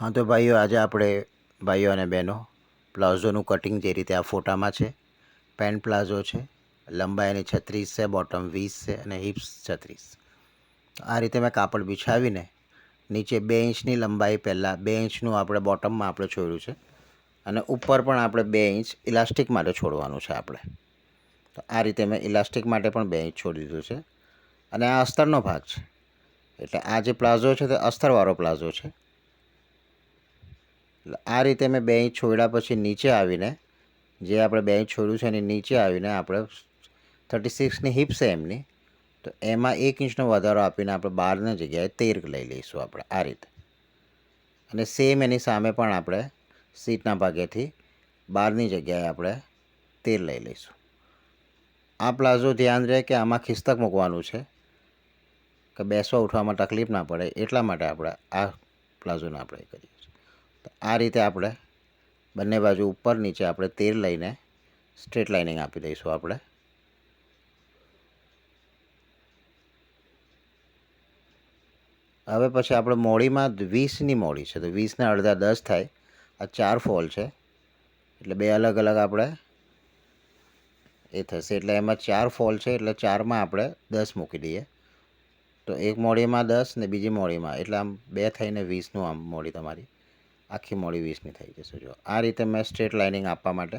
હા, તો ભાઈઓ, આજે આપણે ભાઈઓ અને બહેનો, પ્લાઝોનું કટિંગ જે રીતે આ ફોટામાં છે પેન્ટ પ્લાઝો છે, લંબાઈ એની છત્રીસ છે બોટમ વીસ છે અને હિપ્સ છત્રીસ. આ રીતે મેં કાપડ બિછાવીને નીચે બે ઇંચની લંબાઈ પહેલાં, બે ઇંચનું આપણે બોટમમાં આપણે છોડ્યું છે અને ઉપર પણ આપણે બે ઇંચ ઇલાસ્ટિક માટે છોડવાનું છે આપણે. તો આ રીતે મેં ઇલાસ્ટિક માટે પણ બે ઇંચ છોડી દીધું છે અને આ અસ્તરનો ભાગ છે. એટલે આ જે પ્લાઝો છે તે અસ્તરવાળો પ્લાઝો છે. આ રીતે મેં બે ઇંચ છોડ્યા પછી નીચે આવીને, જે આપણે બે ઇંચ છોડ્યું છે એની નીચે આવીને આપણે થર્ટી સિક્સની હિપ છે એમની, તો એમાં એક ઇંચનો વધારો આપીને આપણે બારની જગ્યાએ તેર લઈ લઈશું આપણે આ રીતે. અને સેમ એની સામે પણ આપણે સીટના ભાગેથી બારની જગ્યાએ આપણે તેર લઈ લઈશું. આ પ્લાઝો ધ્યાન રહે કે આમાં ખિસ્તક મૂકવાનું છે, કે બેસવા, ઉઠવામાં તકલીફ ના પડે એટલા માટે આપણે આ પ્લાઝોને આપણે કરીએ આ રીતે આપણે બંને બાજુ ઉપર નીચે આપણે તેર લઈને સ્ટ્રેટ લાઇનિંગ આપી દઈશું આપણે. હવે પછી આપણે મોડીમાં વીસની મોડી છે, તો વીસના અડધા દસ થાય. આ ચાર ફોલ છે, એટલે બે અલગ અલગ આપણે એ થશે. એટલે એમાં ચાર ફોલ છે, એટલે ચારમાં આપણે દસ મૂકી દઈએ. તો એક મોડીમાં દસ ને બીજી મોડીમાં, એટલે આમ બે થઈને વીસનું આમ મોડી તમારી. આખી મોડી વીસની થઈ જશે. જો આ રીતે મેં સ્ટ્રેટ લાઇનિંગ આપવા માટે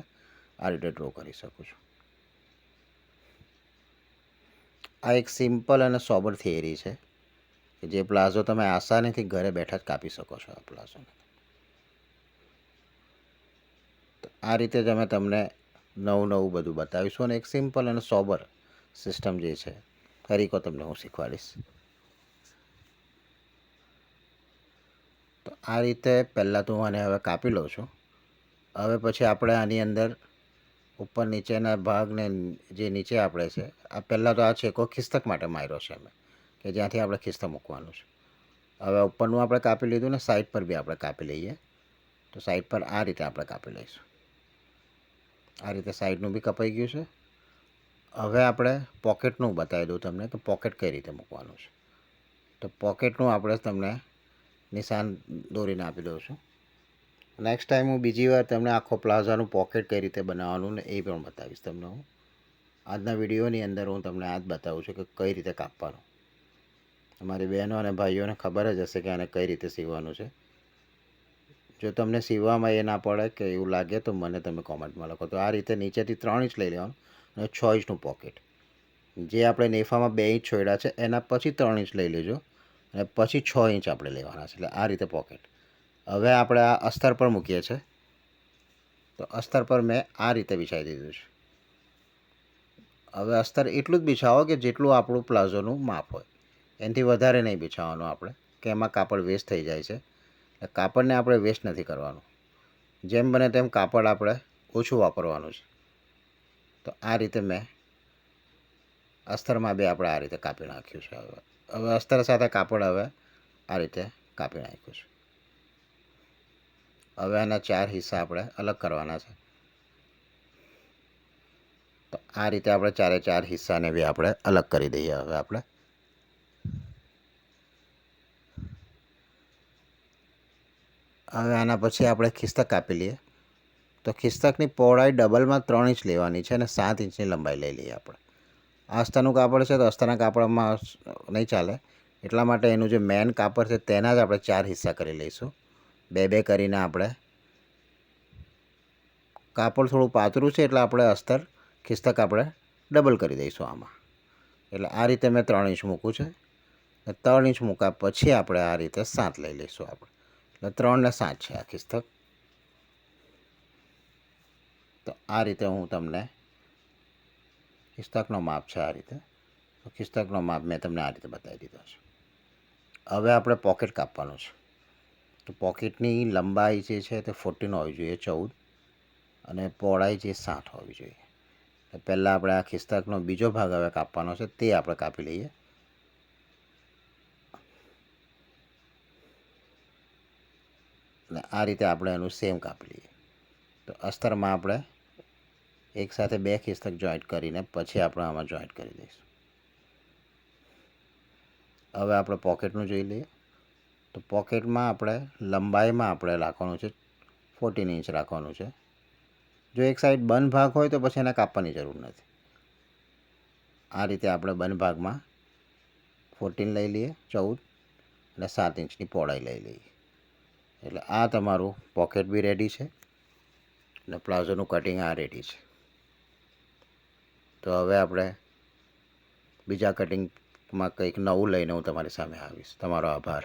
આ રીતે ડ્રો કરી શકું છું. આ એક સિમ્પલ અને સોબર થિયરી છે કે જે પ્લાઝો તમે આસાનીથી ઘરે બેઠા જ કાપી શકો છો આ પ્લાઝોને. તો આ રીતે જ અમે તમને નવું નવું બધું બતાવીશું અને એક સિમ્પલ અને સોબર સિસ્ટમ જે છે તરીકો તમને હું શીખવાડીશ. તો આ રીતે પહેલાં તો હું આને હવે કાપી લઉં છું. હવે પછી આપણે આની અંદર ઉપર નીચેના ભાગને જે નીચે આપણે છે, આ પહેલાં તો આ છેકો ખિસ્તક માટે માર્યો છે અમે, કે જ્યાંથી આપણે ખિસ્તક મૂકવાનું છે. હવે ઉપરનું આપણે કાપી લીધું ને સાઈડ પર બી આપણે કાપી લઈએ. તો સાઈડ પર આ રીતે આપણે કાપી લઈશું. આ રીતે સાઈડનું બી કપાઈ ગયું છે. હવે આપણે પોકેટનું બતાવી દઉં તમને કે પોકેટ કઈ રીતે મૂકવાનું છે. તો પોકેટનું આપણે તમને નિશાન દોરીને આપી દઉં છું. નેક્સ્ટ ટાઈમ હું બીજી વાર તમને આખો પ્લાઝાનું પોકેટ કઈ રીતે બનાવવાનું ને એ પણ બતાવીશ તમને હું. આજના વિડીયોની અંદર હું તમને આ જ બતાવું છું કે કઈ રીતે કાપવાનું. તમારી બહેનો અને ભાઈઓને ખબર જ હશે કે આને કઈ રીતે સીવવાનું છે. જો તમને સીવવામાં એ ના પડે કે એવું લાગે તો મને તમે કોમેન્ટમાં લખો. તો આ રીતે નીચેથી ત્રણ ઇંચ લઈ લેવાનું અને છ ઇંચનું પોકેટ જે આપણે નેફામાં બે ઇંચ છોડ્યા છે એના પછી ત્રણ ઇંચ લઈ લેજો. અને પછી છ ઇંચ આપણે લેવાના છે, એટલે આ રીતે પોકેટ હવે આપણે આ અસ્તર પર મૂકીએ છીએ તો અસ્તર પર મેં આ રીતે બિછાવી દીધું છે. હવે અસ્તર એટલું જ બિછાવો કે જેટલું આપણું પ્લાઝોનું માપ હોય. એનાથી વધારે નહીં બિછાવવાનું આપણે, કે એમાં કાપડ વેસ્ટ થઈ જાય છે. કાપડને આપણે વેસ્ટ નથી કરવાનું. જેમ બને તેમ કાપડ આપણે ઓછું વાપરવાનું છે. તો આ રીતે મેં અસ્તરમાં બી આપણે આ રીતે કાપી નાખ્યું છે હવે. હવે અસ્તર સાથે કાપડ હવે આ રીતે કાપી નાખ્યું છે. હવે આના ચાર હિસ્સા આપણે અલગ કરવાના છે. તો આ રીતે આપણે ચારે ચાર હિસ્સાને બી આપણે અલગ કરી દઈએ હવે આપણે. હવે આના પછી આપણે ખિસ્તક કાપી લઈએ. તો ખિસ્તકની પહોળાઈ ડબલમાં ત્રણ ઇંચ લેવાની છે અને સાત ઇંચની લંબાઈ લઈ લઈએ આપણે. આસ્તાનું કાપડ છે તો અસ્તાના કાપડમાં નહીં ચાલે. એટલા માટે એનું જે મેન કાપડ છે તેના જ આપણે ચાર હિસ્સા કરી લઈશું. બે બે કરીને આપણે કાપડ થોડું પાતળું છે એટલે આપણે અસ્તર ખિસ્તક આપણે ડબલ કરી દઈશું આમાં. એટલે આ રીતે મેં ત્રણ ઇંચ મૂકું છે. ત્રણ ઇંચ મૂક્યા પછી આપણે આ રીતે સાત લઈ લઈશું આપણે. એટલે ત્રણ ને સાત છે આ ખિસ્તક. તો આ રીતે હું તમને ખિસ્તકનો માપ છે આ રીતે. તો ખિસ્તકનો માપ મેં તમને આ રીતે બતાવી દીધો છે. હવે આપણે પોકેટ કાપવાનું છે. તો પોકેટની લંબાઈ જે છે તે ફોર્ટીન હોવી જોઈએ, ચૌદ. અને પહોળાઈ જે સાઠ હોવી જોઈએ. પહેલાં આપણે આ ખિસ્તકનો બીજો ભાગ હવે કાપવાનો છે, તે આપણે કાપી લઈએ. અને આ રીતે આપણે એનું સેમ કાપી લઈએ. તો અસ્તરમાં આપણે એક સાથે બે ખિસ્તક જોઈન્ટ કરીને પછી આપણે આમાં જોઈન્ટ કરી દઈશું. હવે આપણે પોકેટનું જોઈ લઈએ. તો પોકેટમાં આપણે લંબાઈમાં આપણે રાખવાનું છે ફોર્ટીન ઇંચ રાખવાનું છે. જો એક સાઈડ બંધ ભાગ હોય તો પછી એને કાપવાની જરૂર નથી. આ રીતે આપણે બંધ ભાગમાં ફોર્ટીન લઈ લઈએ, ચૌદ, અને સાત ઇંચની પહોળાઈ લઈ લઈએ. એટલે આ તમારું પોકેટ બી રેડી છે અને પ્લાઝોનું કટિંગ આ રેડી છે. તો હવે આપણે બીજા કટિંગમાં કંઈક નવું લઈને હું તમારી સામે આવીશ. તમારો આભાર.